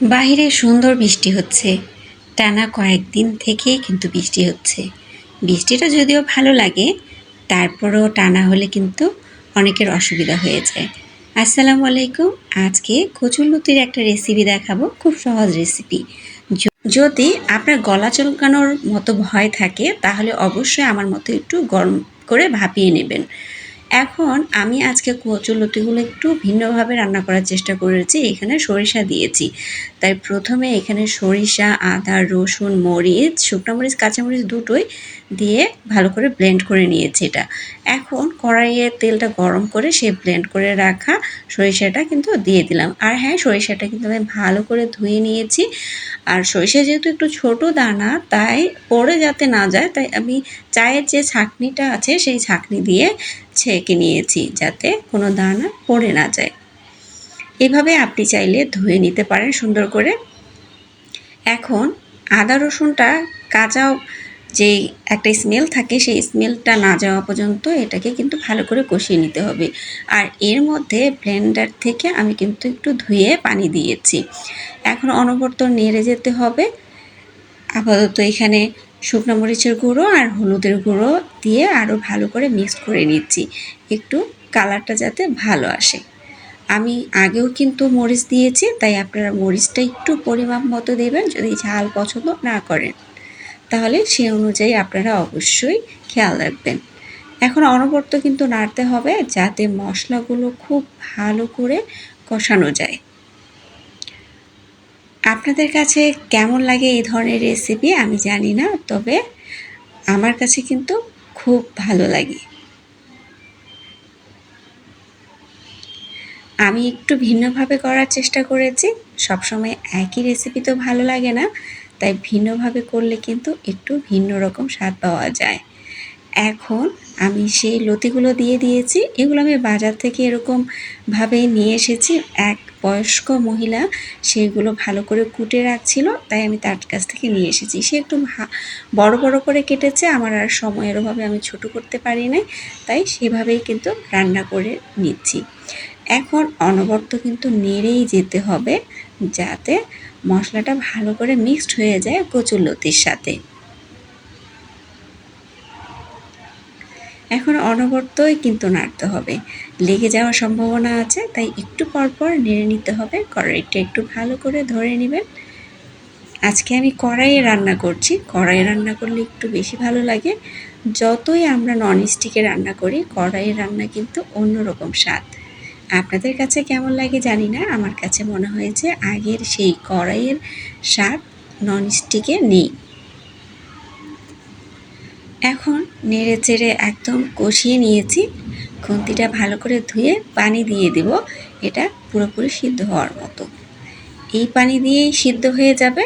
বাইরে সুন্দর বৃষ্টি হচ্ছে। টানা কয়েকদিন থেকেই কিন্তু বৃষ্টি হচ্ছে। বৃষ্টিটা যদিও ভালো লাগে, তারপরেও টানা হলে কিন্তু অনেকের অসুবিধা হয়ে যায়। আসসালামু আলাইকুম, আজকে কচুরলতির একটা রেসিপি দেখাবো, খুব সহজ রেসিপি যদি আপনার গলা চলকানোর মতো ভয় থাকে, তাহলে অবশ্যই আমার মতো একটু গরম করে ভাপিয়ে নেবেন। এখন আমি আজকে কচুলতিগুলো একটু ভিন্নভাবে রান্না করার চেষ্টা করেছি। এখানে সরিষা দিয়েছি। তাই প্রথমে এখানে সরিষা, আদা, রসুন, মরিচ, শুকনো মরিচ কাঁচামরিচ দুটোই দিয়ে ভালো করে ব্লেন্ড করে নিয়েছি এটা। এখন কড়াইয়ে তেলটা গরম করে সে ব্লেন্ড করে রাখা সরিষাটা কিন্তু দিয়ে দিলাম। আর হ্যাঁ সরিষাটা কিন্তু আমি ভালো করে ধুয়ে নিয়েছি। আর সরিষা যেহেতু একটু ছোট দানা, তাই পড়ে যাতে না যায়, তাই আমি চায়ের যে ছাঁকনিটা আছে, সেই ছাঁকনি দিয়ে ছেঁকে নিয়েছি যাতে কোনো দানা পড়ে না যায়। এভাবে আপনি চাইলে ধুয়ে নিতে পারেন সুন্দর করে। এখন আদা রসুনটা কাঁচা যে একটা স্মেল থাকে, সেই স্মেলটা না যাওয়া পর্যন্ত এটাকে কিন্তু ভালো করে কষিয়ে নিতে হবে। আর এর মধ্যে ব্লেন্ডার থেকে আমি কিন্তু একটু ধুয়ে পানি দিয়েছি। এখন অনবর্ত নেড়ে যেতে হবে। আপাতত এখানে শুকনো মরিচের গুঁড়ো আর হলুদের গুঁড়ো দিয়ে আরও ভালো করে মিক্স করে নিচ্ছি। একটু কালারটা যাতে ভালো আসে। আমি আগেও কিন্তু মরিচ দিয়েছি, তাই আপনারা মরিচটা একটু পরিমাপ মতো দেবেন, যদি ঝাল পছন্দ না করেন। তাহলে সে অনুযায়ী আপনারা অবশ্যই খেয়াল রাখবেন। এখন অনবর্ত কিন্তু নাড়তে হবে, যাতে মশলাগুলো খুব ভালো করে কষানো যায়। আপনাদের কাছে কেমন লাগে এই ধরনের রেসিপি আমি জানি না, তবে আমার কাছে কিন্তু খুব ভালো লাগে। আমি একটু ভিন্নভাবে করার চেষ্টা করেছি, সবসময় একই রেসিপি তো ভালো লাগে না, তাই ভিন্নভাবে করলে কিন্তু একটু ভিন্ন রকম স্বাদ পাওয়া যায়। এখন আমি সেই লতিগুলো দিয়ে দিয়েছি। এগুলো আমি বাজার থেকে এরকমভাবে নিয়ে এসেছি। এক বয়স্ক মহিলা সেগুলো ভালো করে কুটে রাখছিল, তাই আমি তার কাছ থেকে নিয়ে এসেছি। সে একটু বড় বড় করে কেটেছে, আমার আর সময়ের অভাবে আমি ছোট করতে পারি নাই, তাই সেভাবেই কিন্তু রান্না করে নিচ্ছি। এখন অনবর্ত কিন্তু নেড়েই যেতে হবে, যাতে মশলাটা ভালো করে মিক্সড হয়ে যায় কচুর লতির সাথে। এখন অনবর্তই কিন্তু নাড়তে হবে। লেগে যাওয়ার সম্ভাবনা আছে, তাই একটু পরপর নেড়ে নিতে হবে। কড়াইটা একটু ভালো করে ধরে নেবেন। আজকে আমি কড়াইয়ে রান্না করছি। কড়াইয়ে রান্না করলে একটু বেশি ভালো লাগে। যতই আমরা নন স্টিকে রান্না করি কড়াইয়ে রান্না কিন্তু অন্যরকম স্বাদ। আপনাদের কাছে কেমন লাগে জানি না। আমার কাছে মনে হয়েছে আগের সেই কড়াইয়ের স্বাদ নন স্টিকে নেই। এখন নেড়ে চেড়ে একদম কষিয়ে নিয়েছি। খুন্তিটা ভালো করে ধুয়ে পানি দিয়ে দেব। এটা পুরোপুরি সিদ্ধ হওয়ার মতো। এই পানি দিয়েই সিদ্ধ হয়ে যাবে।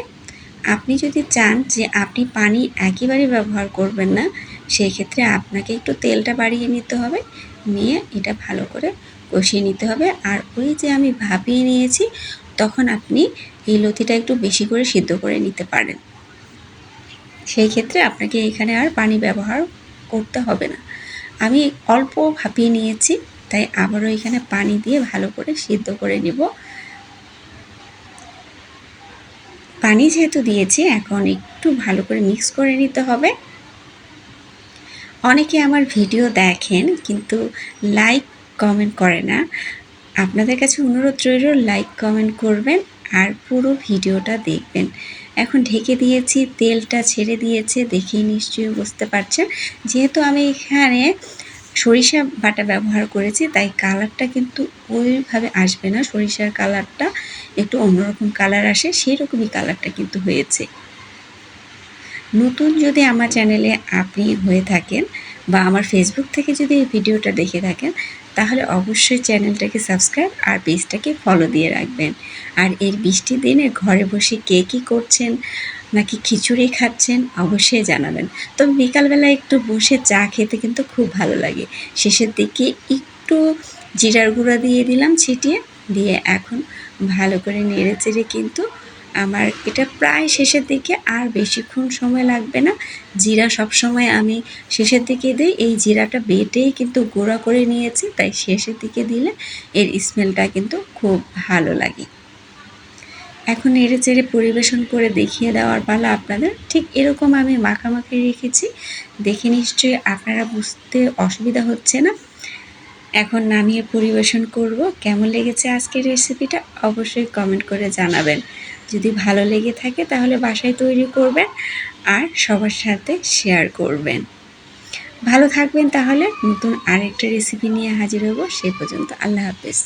আপনি যদি চান যে আপনি পানি একেবারে ব্যবহার করবেন না সেই ক্ষেত্রে আপনাকে একটু তেলটা বাড়িয়ে নিতে হবে। নিয়ে এটা ভালো করে কষিয়ে নিতে হবে। আর ওই যে আমি ভাপিয়ে নিয়েছি, তখন আপনি এই লতিটা একটু বেশি করে সিদ্ধ করে নিতে পারেন। সেই ক্ষেত্রে আপনাকে এখানে আর পানি ব্যবহার করতে হবে না। আমি অল্প ভাপিয়ে নিয়েছি, তাই আবারও এখানে পানি দিয়ে ভালো করে সিদ্ধ করে নিব। পানি যেহেতু দিয়েছি, এখন একটু ভালো করে মিক্স করে নিতে হবে। অনেকে আমার ভিডিও দেখেন, কিন্তু লাইক কমেন্ট করে না। আপনাদের কাছে অনুরোধ রইল, লাইক কমেন্ট করবেন আর পুরো ভিডিওটা দেখবেন। এখন ঢেকে দিয়েছি, তেলটা ছেড়ে দিয়েছে, দেখেই নিশ্চয়ই বুঝতে পারছেন। যেহেতু আমি এখানে সরিষা বাটা ব্যবহার করেছি, তাই কালারটা কিন্তু ওইভাবে আসবে না। সরিষার কালারটা একটু অন্যরকম কালার আসে সেই রকমই কালারটা কিন্তু হয়েছে। নতুন যদি আমার চ্যানেলে আপনি হয়ে থাকেন বা আমার ফেসবুক থেকে যদি এই ভিডিওটা দেখে থাকেন তাহলে অবশ্যই চ্যানেলটাকে সাবস্ক্রাইব আর পেজটাকে ফলো দিয়ে রাখবেন। আর এর বৃষ্টি দিনে ঘরে বসে কে কী করছেন, নাকি খিচুড়ি খাচ্ছেন, অবশ্যই জানাবেন। তো বিকালবেলা একটু বসে চা খেতে কিন্তু খুব ভালো লাগে। শেষের দিকে একটু জিরার গুঁড়া দিয়ে দিলাম ছিটিয়ে, দিয়ে এখন ভালো করে নেড়ে চেড়ে কিন্তু আমার এটা প্রায় শেষের দিকে, আর বেশিক্ষণ সময় লাগবে না। জিরা সব সময় আমি শেষের দিকে দিই। এই জিরাটা বেটেই কিন্তু গোড়া করে নিয়েছি, তাই শেষের দিকে দিলে এর স্মেলটা কিন্তু খুব ভালো লাগে। এখন নেড়ে চেড়ে পরিবেশন করে দেখিয়ে দেওয়ার পালা আপনাদের। ঠিক এরকম আমি মাখামাখি রেখেছি। দেখে নিশ্চয়ই আপনারা বুঝতে অসুবিধা হচ্ছে না। এখন নামিয়ে পরিবেশন করব। কেমন লেগেছে আজকের রেসিপিটা অবশ্যই কমেন্ট করে জানাবেন। যদি ভালো লেগে থাকে তাহলে বাসায় তৈরি করবেন আর সবার সাথে শেয়ার করবেন। ভালো থাকবেন তাহলে। নতুন আরেকটা রেসিপি নিয়ে হাজির হব। সে পর্যন্ত আল্লাহ হাফেজ।